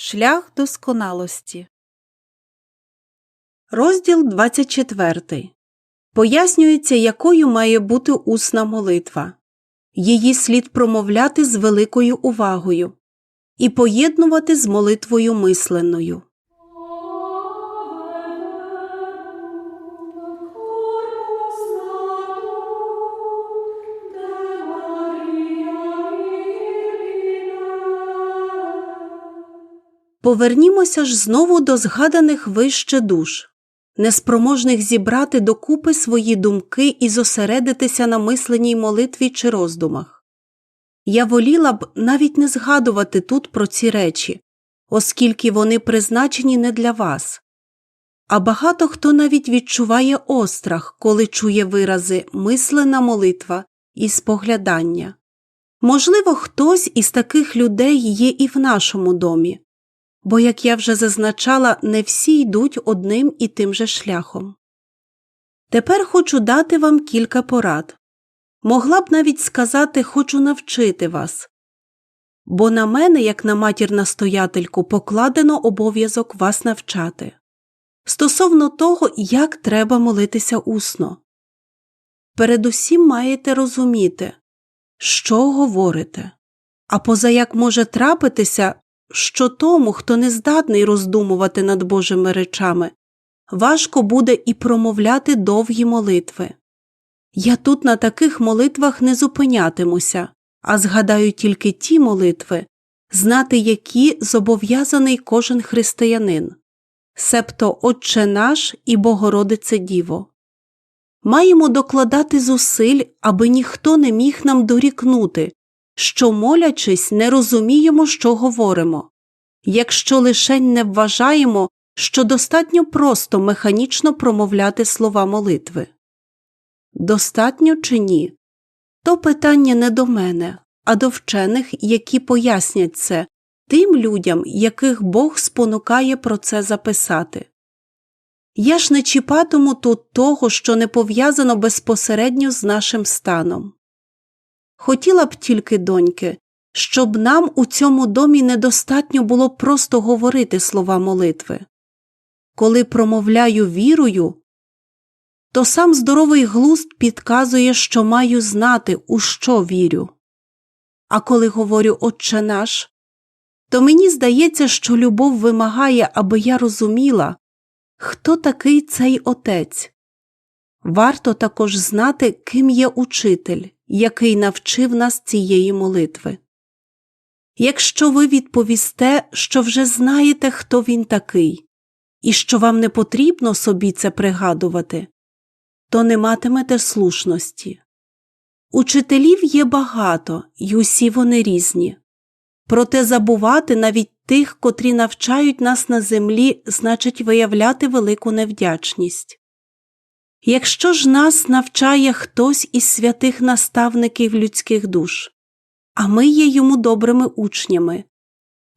Шлях досконалості. Розділ 24. Пояснюється, якою має бути усна молитва. Її слід промовляти з великою увагою і поєднувати з молитвою мисленною. Повернімося ж знову до згаданих вище душ, неспроможних зібрати докупи свої думки і зосередитися на мисленій молитві чи роздумах. Я воліла б навіть не згадувати тут про ці речі, оскільки вони призначені не для вас. А багато хто навіть відчуває острах, коли чує вирази мислена молитва і споглядання. Можливо, хтось із таких людей є і в нашому домі бо, як я вже зазначала, не всі йдуть одним і тим же шляхом. Тепер хочу дати вам кілька порад. Могла б навіть сказати хочу навчити вас, бо на мене, як на матір настоятельку, покладено обов'язок вас навчати стосовно того, як треба молитися усно. Передусім маєте розуміти, що говорите, а поза як може трапитися, що тому, хто не здатний роздумувати над Божими речами, важко буде і промовляти довгі молитви. Я тут на таких молитвах не зупинятимуся, а згадаю тільки ті молитви, знати які зобов'язаний кожен християнин, себто Отче наш і Богородице Діво. Маємо докладати зусиль, аби ніхто не міг нам дорікнути, що, молячись, не розуміємо, що говоримо, якщо лишень не вважаємо, що достатньо просто механічно промовляти слова молитви. Достатньо чи ні? То питання не до мене, а до вчених, які пояснять це тим людям, яких Бог спонукає про це записати. Я ж не чіпатиму тут того, що не пов'язано безпосередньо з нашим станом. Хотіла б тільки, доньки, щоб нам у цьому домі недостатньо було просто говорити слова молитви. Коли промовляю вірою, то сам здоровий глузд підказує, що маю знати, у що вірю. А коли говорю Отче наш, то мені здається, що любов вимагає, аби я розуміла, хто такий цей отець. Варто також знати, ким є учитель який навчив нас цієї молитви. Якщо ви відповісте, що вже знаєте, хто він такий, і що вам не потрібно собі це пригадувати, то не матимете слушності. Учителів є багато, і усі вони різні. Проте забувати навіть тих, котрі навчають нас на землі, значить виявляти велику невдячність. Якщо ж нас навчає хтось із святих наставників людських душ, а ми є йому добрими учнями,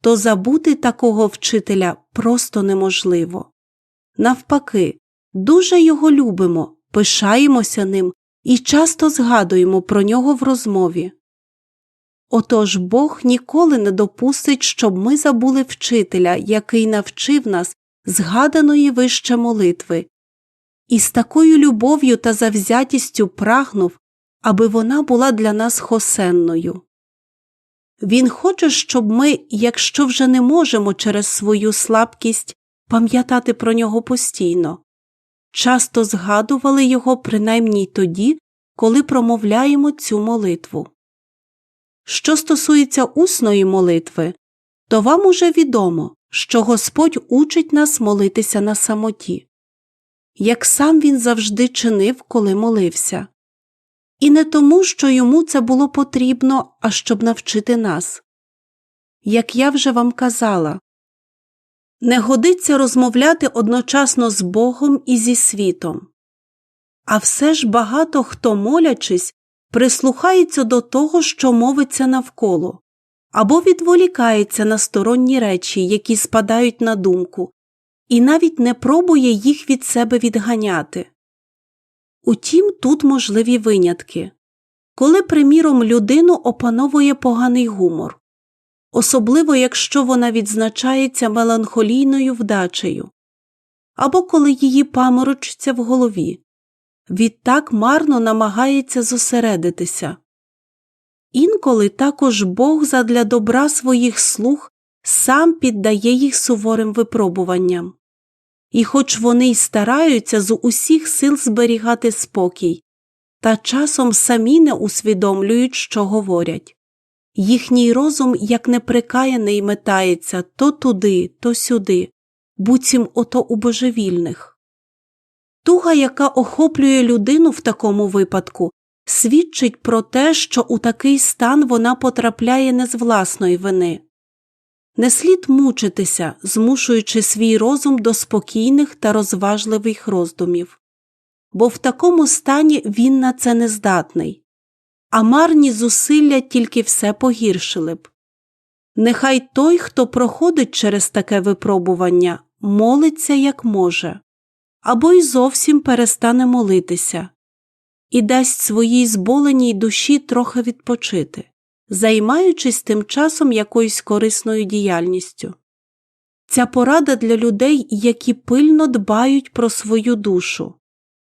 то забути такого вчителя просто неможливо. Навпаки, дуже його любимо, пишаємося ним і часто згадуємо про нього в розмові. Отож Бог ніколи не допустить, щоб ми забули вчителя, який навчив нас згаданої вище молитви і з такою любов'ю та завзятістю прагнув, аби вона була для нас хосенною. Він хоче, щоб ми, якщо вже не можемо через свою слабкість пам'ятати про нього постійно, часто згадували його принаймні тоді, коли промовляємо цю молитву. Що стосується усної молитви, то вам уже відомо, що Господь учить нас молитися на самоті як сам він завжди чинив, коли молився, і не тому, що йому це було потрібно, а щоб навчити нас. Як я вже вам казала, не годиться розмовляти одночасно з Богом і зі світом. А все ж багато хто, молячись, прислухається до того, що мовиться навколо, або відволікається на сторонні речі, які спадають на думку, і навіть не пробує їх від себе відганяти. Утім, тут можливі винятки коли, приміром, людину опановує поганий гумор, особливо якщо вона відзначається меланхолійною вдачею, або коли її паморочиться в голові, відтак марно намагається зосередитися. Інколи також Бог задля добра своїх слуг сам піддає їх суворим випробуванням. І хоч вони й стараються з усіх сил зберігати спокій, та часом самі не усвідомлюють, що говорять. Їхній розум, як неприкаяний, метається то туди, то сюди, буцім ото у божевільних. Туга, яка охоплює людину в такому випадку, свідчить про те, що у такий стан вона потрапляє не з власної вини. Не слід мучитися, змушуючи свій розум до спокійних та розважливих роздумів, бо в такому стані він на це не здатний, а марні зусилля тільки все погіршили б. Нехай той, хто проходить через таке випробування, молиться як може, або й зовсім перестане молитися, і дасть своїй зболеній душі трохи відпочити займаючись тим часом якоюсь корисною діяльністю. Ця порада для людей, які пильно дбають про свою душу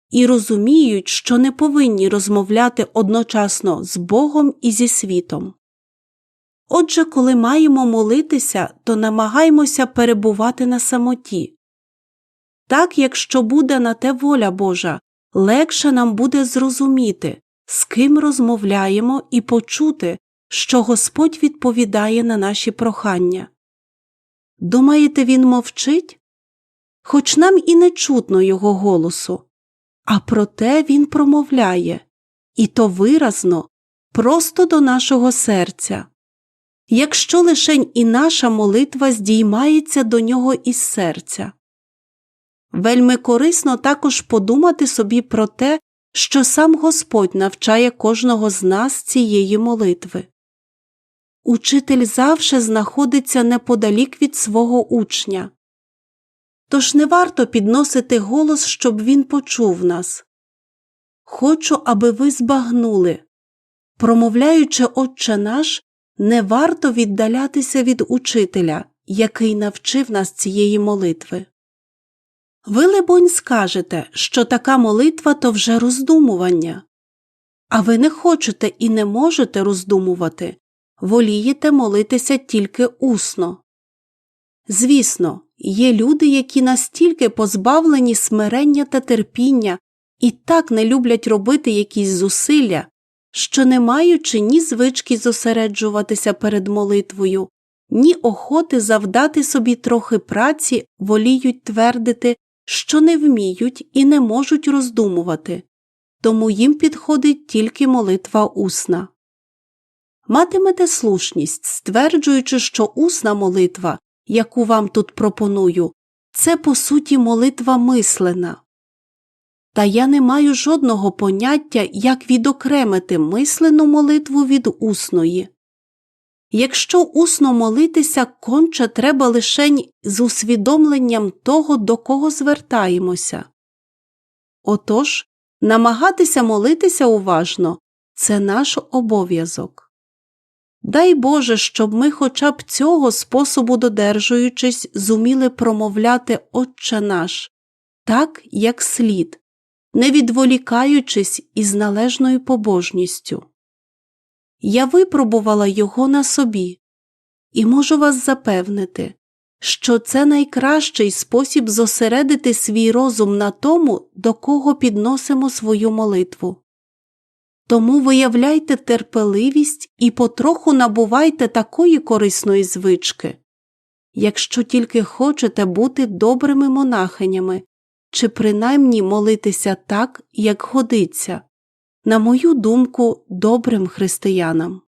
і розуміють, що не повинні розмовляти одночасно з Богом і зі світом. Отже, коли маємо молитися, то намагаймося перебувати на самоті. Так, якщо буде на те воля Божа, легше нам буде зрозуміти, з ким розмовляємо і почути, що Господь відповідає на наші прохання. Думаєте, він мовчить? Хоч нам і не чутно його голосу, а проте він промовляє, і то виразно, просто до нашого серця. Якщо лишень і наша молитва здіймається до нього із серця. Вельми корисно також подумати собі про те, що сам Господь навчає кожного з нас цієї молитви. Учитель завше знаходиться неподалік від свого учня. Тож не варто підносити голос, щоб він почув нас. Хочу, аби ви збагнули. Промовляючи Отче наш, не варто віддалятися від учителя, який навчив нас цієї молитви. Ви, либонь, скажете, що така молитва то вже роздумування, а ви не хочете і не можете роздумувати, волієте молитися тільки усно. Звісно, є люди, які настільки позбавлені смирення та терпіння і так не люблять робити якісь зусилля, що, не маючи ні звички зосереджуватися перед молитвою, ні охоти завдати собі трохи праці, воліють твердити, що не вміють і не можуть роздумувати, тому їм підходить тільки молитва усна матимете слушність, стверджуючи, що усна молитва, яку вам тут пропоную, це по суті молитва мислена. Та я не маю жодного поняття, як відокремити мислену молитву від усної. Якщо усно молитися, конче треба лишень з усвідомленням того, до кого звертаємося. Отож, намагатися молитися уважно це наш обов'язок. Дай Боже, щоб ми хоча б цього способу додержуючись, зуміли промовляти Отче наш, так, як слід, не відволікаючись із належною побожністю. Я випробувала його на собі і можу вас запевнити, що це найкращий спосіб зосередити свій розум на тому, до кого підносимо свою молитву. Тому виявляйте терпеливість і потроху набувайте такої корисної звички, якщо тільки хочете бути добрими монахинями чи принаймні молитися так, як годиться, на мою думку, добрим християнам.